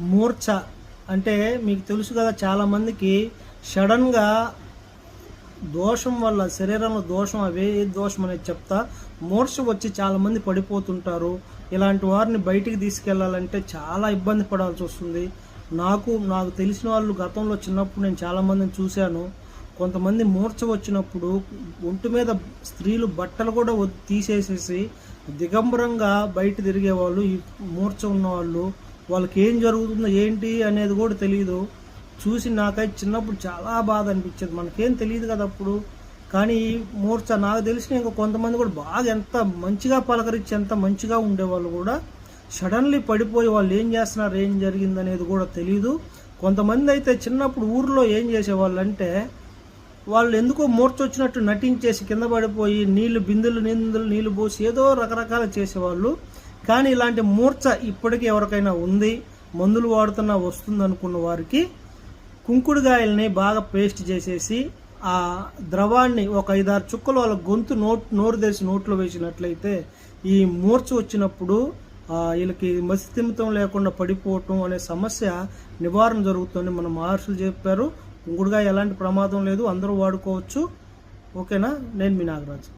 మూర్ఛ. అంటే మీకు తెలుసు కదా చాలామందికి సడన్గా దోషం వల్ల శరీరంలో దోషం అవే ఏ దోషం అనేది చెప్తా మూర్ఛ వచ్చి చాలామంది పడిపోతుంటారు. ఇలాంటి వారిని బయటికి తీసుకెళ్ళాలంటే చాలా ఇబ్బంది పడాల్సి వస్తుంది. నాకు నాకు తెలిసిన వాళ్ళు గతంలో చిన్నప్పుడు నేను చాలామందిని చూశాను. కొంతమంది మూర్ఛ వచ్చినప్పుడు ఒంటి మీద స్త్రీలు బట్టలు కూడా తీసేసేసి దిగంబరంగా బయట తిరిగేవాళ్ళు ఈ మూర్ఛ ఉన్నవాళ్ళు వాళ్ళకి ఏం జరుగుతుందో ఏంటి అనేది కూడా తెలియదు చూసి నాకైతే చిన్నప్పుడు చాలా బాధ అనిపించేది. మనకేం తెలియదు కదా అప్పుడు. కానీ ఈ నాకు తెలిసిన ఇంకా కొంతమంది కూడా బాగా ఎంత మంచిగా పలకరించి ఎంత మంచిగా ఉండేవాళ్ళు కూడా సడన్లీ పడిపోయి వాళ్ళు ఏం చేస్తున్నారు ఏం జరిగింది అనేది కూడా తెలియదు కొంతమంది అయితే చిన్నప్పుడు ఊర్లో ఏం చేసేవాళ్ళు అంటే వాళ్ళు ఎందుకో మూర్చొచ్చినట్టు నటించేసి కింద పడిపోయి నీళ్ళు బిందులు నిందులు నీళ్ళు పోసి ఏదో రకరకాల చేసేవాళ్ళు. కానీ ఇలాంటి మూర్ఛ ఇప్పటికీ ఎవరికైనా ఉంది మందులు వాడుతున్నా వస్తుంది అనుకున్న వారికి కుంకుడుగాయల్ని బాగా పేస్ట్ చేసేసి ఆ ద్రవాన్ని ఒక ఐదారు చుక్కలు వాళ్ళ గొంతు నోట్ నోరు తెరిచి నోట్లో వేసినట్లయితే ఈ మూర్ఛ వచ్చినప్పుడు వీళ్ళకి మసితిమితం లేకుండా పడిపోవటం అనే సమస్య నివారణ జరుగుతుంది మన మహర్షులు చెప్పారు. కుంకుడుగాయ ఎలాంటి ప్రమాదం లేదు అందరూ వాడుకోవచ్చు. ఓకేనా? నేను మీ నాగరాజు.